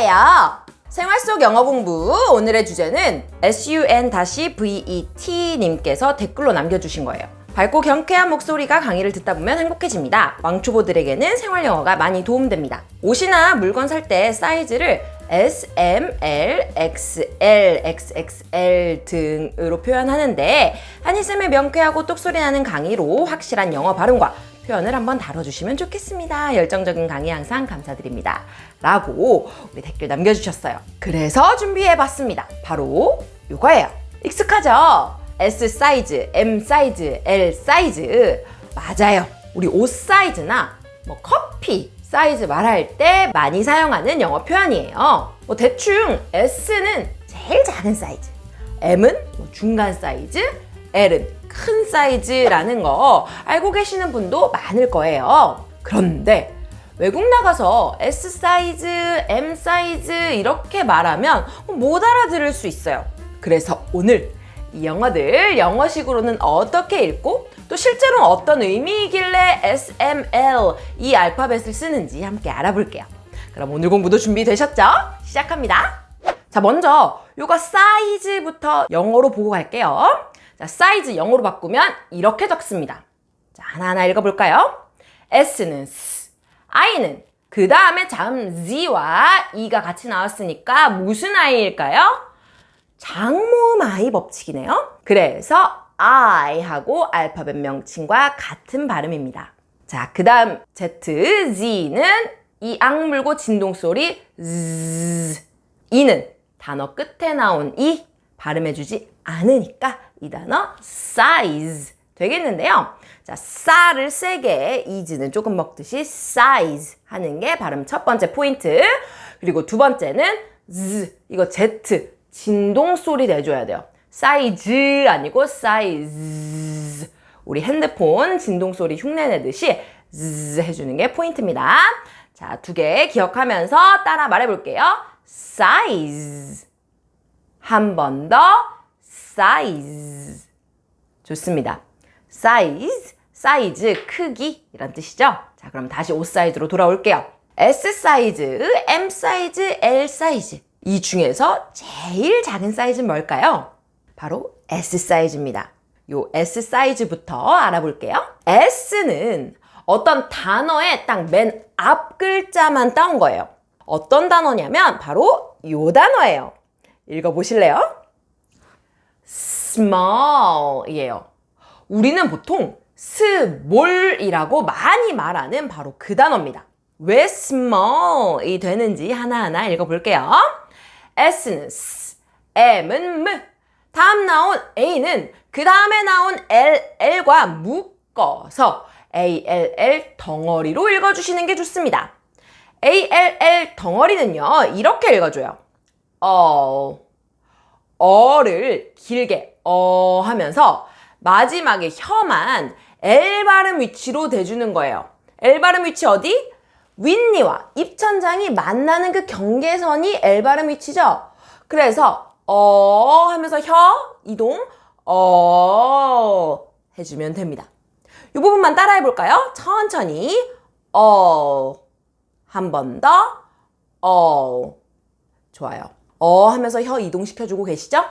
거예요. 생활 속 영어 공부 오늘의 주제는 sun-vet 님께서 댓글로 남겨주신 거예요. 밝고 경쾌한 목소리가 강의를 듣다 보면 행복해집니다. 왕초보들에게는 생활 영어가 많이 도움됩니다. 옷이나 물건 살 때 사이즈를 S, M, L, XL, XXL 등으로 표현하는데 한이쌤의 명쾌하고 똑소리 나는 강의로 확실한 영어 발음과 표현을 한번 다뤄주시면 좋겠습니다. 열정적인 강의 항상 감사드립니다. 라고 우리 댓글 남겨주셨어요. 그래서 준비해봤습니다. 바로 이거예요. 익숙하죠? S 사이즈, M 사이즈, L 사이즈. 맞아요. 우리 옷 사이즈나 뭐 커피 사이즈 말할 때 많이 사용하는 영어 표현이에요. 뭐 대충 S는 제일 작은 사이즈, M은 뭐 중간 사이즈, L은 큰 사이즈라는 거 알고 계시는 분도 많을 거예요. 그런데 외국 나가서 S 사이즈, M 사이즈 이렇게 말하면 못 알아들을 수 있어요. 그래서 오늘 이 영어들 영어식으로는 어떻게 읽고 또 실제로 어떤 의미이길래 S, M, L 이 알파벳을 쓰는지 함께 알아볼게요. 그럼 오늘 공부도 준비되셨죠? 시작합니다. 자, 먼저 요거 사이즈부터 영어로 보고 갈게요. 자, 사이즈 영어로 바꾸면 이렇게 적습니다. 자, 하나하나 읽어볼까요? S는 S, I는 그 다음에 자음 Z와 E가 같이 나왔으니까 무슨 I일까요? 장모음 I 법칙이네요. 그래서 I하고 알파벳 명칭과 같은 발음입니다. 자, 그 다음 Z, Z는 이 악물고 진동 소리 Z. E는 단어 끝에 나온 이 발음해주지 않으니까 이 단어 size 되겠는데요. 자, 싸를 세게 이즈는 조금 먹듯이 size 하는 게 발음 첫 번째 포인트. 그리고 두 번째는 z 이거 z 진동 소리 내줘야 돼요. 사이즈 아니고 사이즈. 우리 핸드폰 진동 소리 흉내 내듯이 z 해주는 게 포인트입니다. 자, 두 개 기억하면서 따라 말해볼게요. size. 한번 더 size. 좋습니다. size, 사이즈, 크기 이란 뜻이죠. 자, 그럼 다시 옷 사이즈로 돌아올게요. S 사이즈, M 사이즈, L 사이즈. 이 중에서 제일 작은 사이즈는 뭘까요? 바로 S 사이즈입니다. 요 S 사이즈부터 알아볼게요. S는 어떤 단어의 딱 맨 앞 글자만 따온 거예요. 어떤 단어냐면 바로 요 단어예요. 읽어보실래요? Small이에요. 우리는 보통 small이라고 많이 말하는 바로 그 단어입니다. 왜 small이 되는지 하나하나 읽어볼게요. S는 S, M은 M, 다음 나온 A는 그 다음에 나온 L, L과 묶어서 ALL 덩어리로 읽어주시는 게 좋습니다. ALL 덩어리는요, 이렇게 읽어줘요. 어, 어를 길게 어 하면서 마지막에 혀만 L 발음 위치로 대주는 거예요. L 발음 위치 어디? 윗니와 입천장이 만나는 그 경계선이 L 발음 위치죠. 그래서 어 하면서 혀 이동 어 해주면 됩니다. 이 부분만 따라해 볼까요? 천천히 어 한 번 더 어 좋아요. 어 하면서 혀 이동시켜주고 계시죠?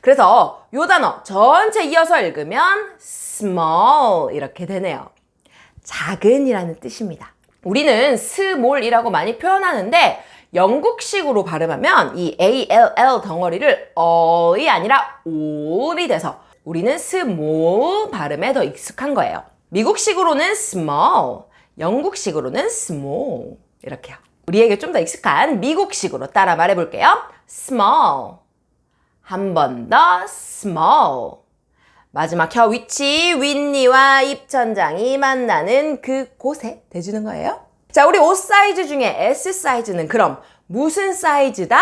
그래서 요 단어 전체 이어서 읽으면 small 이렇게 되네요. 작은이라는 뜻입니다. 우리는 small이라고 많이 표현하는데 영국식으로 발음하면 이 ALL 덩어리를 어이 아니라 올이 돼서 우리는 small 발음에 더 익숙한 거예요. 미국식으로는 small, 영국식으로는 small 이렇게요. 우리에게 좀 더 익숙한 미국식으로 따라 말해볼게요. small. 한 번 더 small. 마지막 혀 위치, 윗니와 입천장이 만나는 그곳에 대주는 거예요. 자, 우리 옷 사이즈 중에 S 사이즈는 그럼 무슨 사이즈다?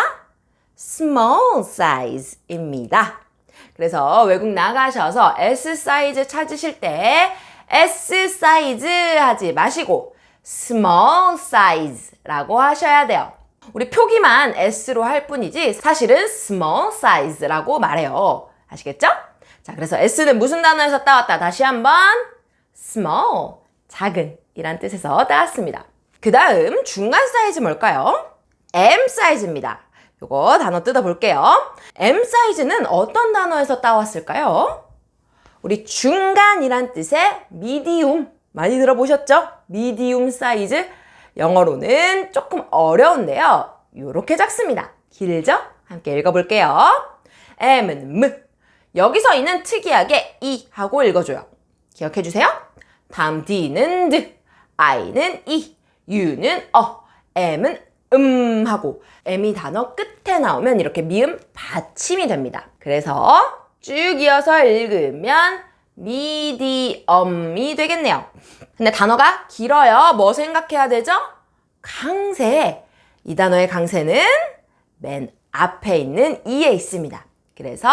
small size입니다. 그래서 외국 나가셔서 S 사이즈 찾으실 때 S 사이즈 하지 마시고 small size라고 하셔야 돼요. 우리 표기만 S로 할 뿐이지 사실은 small size라고 말해요. 아시겠죠? 자, 그래서 S는 무슨 단어에서 따왔다? 다시 한번 small, 작은 이란 뜻에서 따왔습니다. 그 다음 중간 사이즈 뭘까요? M 사이즈입니다. 요거 단어 뜯어볼게요. M 사이즈는 어떤 단어에서 따왔을까요? 우리 중간이란 뜻의 미디움 많이 들어보셨죠? 미디움 사이즈 영어로는 조금 어려운데요. 요렇게 작습니다. 길죠? 함께 읽어볼게요. M은 M 여기서 이는 특이하게 이 하고 읽어줘요. 기억해주세요. 다음 D는 D, I는 이, U는 어, M은 음 하고 M이 단어 끝에 나오면 이렇게 미음 받침이 됩니다. 그래서 쭉 이어서 읽으면 미디엄이 되겠네요. 근데 단어가 길어요. 뭐 생각해야 되죠? 강세. 이 단어의 강세는 맨 앞에 있는 이에 있습니다. 그래서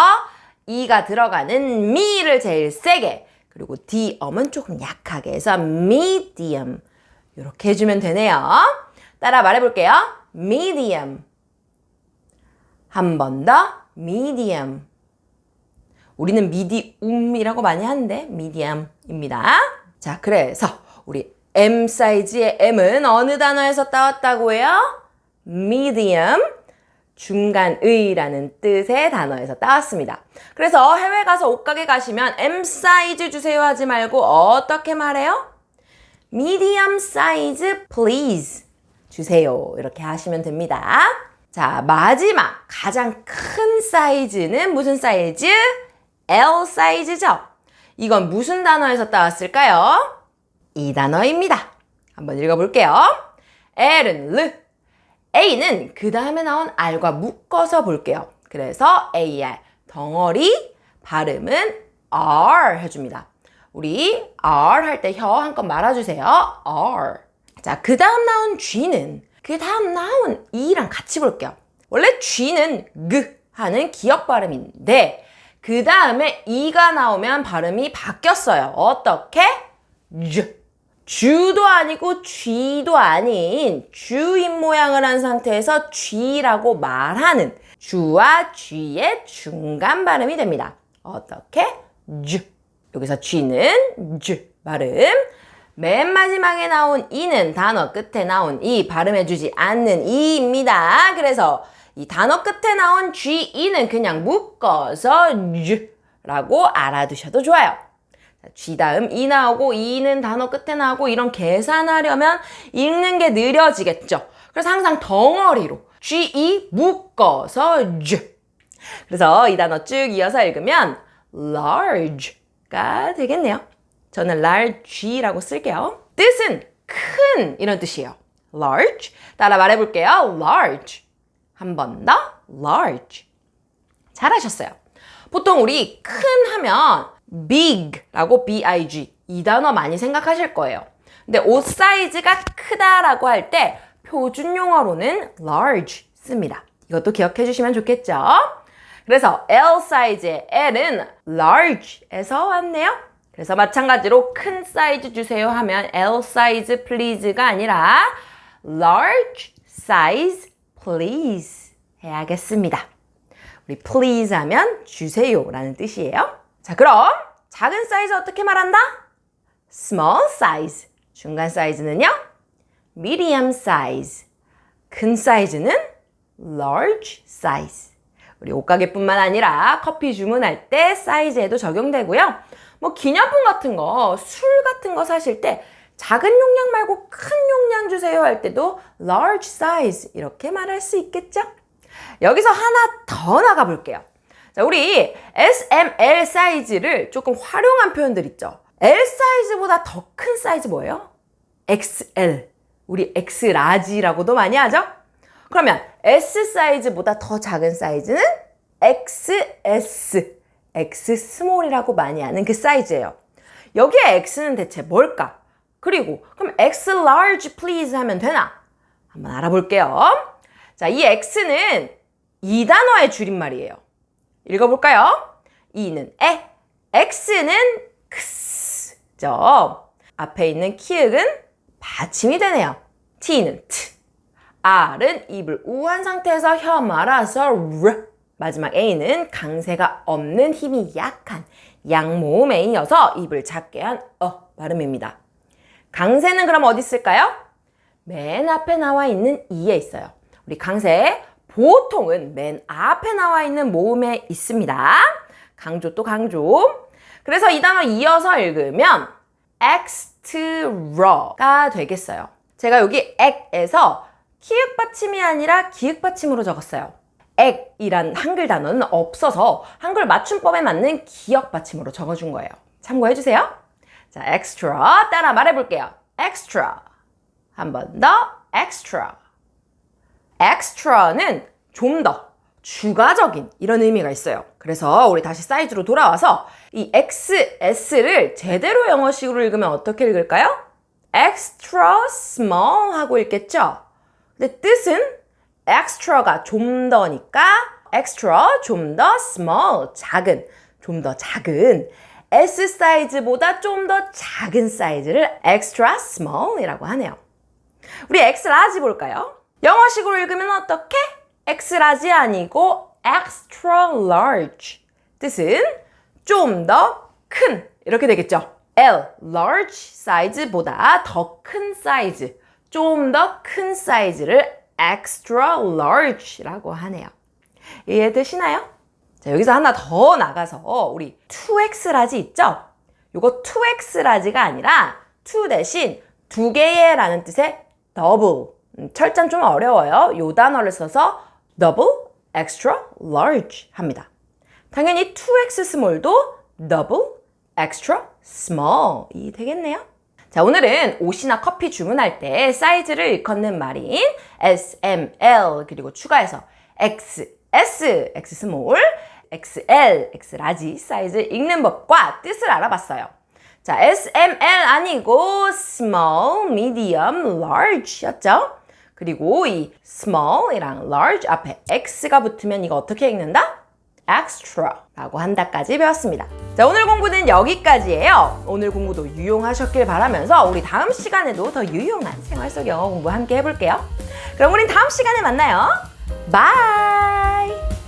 이가 들어가는 미를 제일 세게 그리고 디엄은 조금 약하게 해서 medium 이렇게 해주면 되네요. 따라 말해볼게요. medium 한 번 더 medium 우리는 미디움이라고 많이 하는데 미디엄입니다. 자, 그래서 우리 M 사이즈의 M은 어느 단어에서 따왔다고 해요? medium 중간의라는 뜻의 단어에서 따왔습니다. 그래서 해외 가서 옷가게 가시면 M 사이즈 주세요 하지 말고 어떻게 말해요? medium size please 주세요. 이렇게 하시면 됩니다. 자, 마지막 가장 큰 사이즈는 무슨 사이즈? L 사이즈죠? 이건 무슨 단어에서 따왔을까요? 이 단어입니다. 한번 읽어볼게요. L은 르, A는 그 다음에 나온 R과 묶어서 볼게요. 그래서 AR, 덩어리, 발음은 R 해줍니다. 우리 R 할 때 혀 한껏 말아주세요. R. 자, 그 다음 나온 G는 그 다음 나온 E랑 같이 볼게요. 원래 G는 그 하는 기억 발음인데 그 다음에 E가 나오면 발음이 바뀌었어요. 어떻게? 주. 주도 아니고 쥐도 아닌 주인 모양을 한 상태에서 쥐라고 말하는 주와 쥐의 중간 발음이 됩니다. 어떻게? 주. 여기서 쥐는 주 발음. 맨 마지막에 나온 이는 단어 끝에 나온 이 발음해주지 않는 이입니다. 그래서 이 단어 끝에 나온 쥐, 이는 그냥 묶어서 주라고 알아두셔도 좋아요. G 다음 이 나오고 이는 단어 끝에 나오고 이런 계산하려면 읽는 게 느려지겠죠. 그래서 항상 덩어리로 G, E 묶어서 G. 그래서 이 단어 쭉 이어서 읽으면 large가 되겠네요. 저는 large라고 쓸게요. 뜻은 큰 이런 뜻이에요. large. 따라 말해볼게요. large. 한 번 더. large. 잘하셨어요. 보통 우리 큰 하면 big라고 big 이 단어 많이 생각하실 거예요. 근데 옷 사이즈가 크다라고 할 때 표준 용어로는 large 씁니다. 이것도 기억해 주시면 좋겠죠? 그래서 L 사이즈의 L은 large에서 왔네요. 그래서 마찬가지로 큰 사이즈 주세요 하면 L 사이즈 please가 아니라 large size please 해야겠습니다. 우리 please 하면 주세요 라는 뜻이에요. 자, 그럼 작은 사이즈 어떻게 말한다? small size. 중간 사이즈는요? medium size. 큰 사이즈는 large size. 우리 옷가게뿐만 아니라 커피 주문할 때 사이즈에도 적용되고요. 뭐 기념품 같은 거, 술 같은 거 사실 때 작은 용량 말고 큰 용량 주세요 할 때도 large size 이렇게 말할 수 있겠죠? 여기서 하나 더 나가 볼게요. 자, 우리 S, M, L 사이즈를 조금 활용한 표현들 있죠. L 사이즈보다 더 큰 사이즈 뭐예요? XL. 우리 X 라지라고도 많이 하죠? 그러면 S 사이즈보다 더 작은 사이즈는 XS. X 스몰이라고 많이 하는 그 사이즈예요. 여기에 X는 대체 뭘까? 그리고 그럼 X large please 하면 되나? 한번 알아볼게요. 자, 이 X는 이 단어의 줄임말이에요. 읽어볼까요? E는 에, X는 크스죠. 앞에 있는 키읔은 받침이 되네요. T는 트, R은 입을 우한 상태에서 혀 말아서 르. 마지막 A는 강세가 없는 힘이 약한 양모음에 이어서 입을 작게 한 어 발음입니다. 강세는 그럼 어디 있을까요? 맨 앞에 나와 있는 이에 있어요. 우리 강세 보통은 맨 앞에 나와 있는 모음에 있습니다. 강조 또 강조. 그래서 이 단어 이어서 읽으면 extra가 되겠어요. 제가 여기 액에서 키읔 받침이 아니라 기역 받침으로 적었어요. 액이란 한글 단어는 없어서 한글 맞춤법에 맞는 기역 받침으로 적어준 거예요. 참고해 주세요. 자, extra 따라 말해볼게요. extra 한 번 더 extra. extra는 좀 더 추가적인 이런 의미가 있어요. 그래서 우리 다시 사이즈로 돌아와서 이 XS를 제대로 영어식으로 읽으면 어떻게 읽을까요? extra small 하고 읽겠죠? 근데 뜻은 extra가 좀 더니까 extra 좀 더 small 작은 좀 더 작은 S 사이즈보다 좀 더 작은 사이즈를 extra small이라고 하네요. 우리 X 라지 볼까요? 영어식으로 읽으면 어떻게? X 라지 아니고 extra large. 뜻은 좀 더 큰. 이렇게 되겠죠. L large 사이즈보다 더 큰 사이즈. 좀 더 큰 사이즈를 extra large라고 하네요. 이해되시나요? 자, 여기서 하나 더 나가서 우리 2X 라지 있죠? 요거 2X 라지가 아니라 2 대신 두 개의 라는 뜻의 더블. 음, 철자는 좀 어려워요. 요 단어를 써서 double, extra, large 합니다. 당연히 2X small도 double, extra, small이 되겠네요. 자, 오늘은 옷이나 커피 주문할 때 사이즈를 일컫는 말인 S, M, L 그리고 추가해서 X, S, X 스몰, XL, X 라지 사이즈 읽는 법과 뜻을 알아봤어요. 자, S, M, L 아니고 small, medium, large였죠? 그리고 이 small이랑 large 앞에 x가 붙으면 이거 어떻게 읽는다? extra라고 한다까지 배웠습니다. 자, 오늘 공부는 여기까지예요. 오늘 공부도 유용하셨길 바라면서 우리 다음 시간에도 더 유용한 생활 속 영어 공부 함께 해볼게요. 그럼 우린 다음 시간에 만나요. 바이!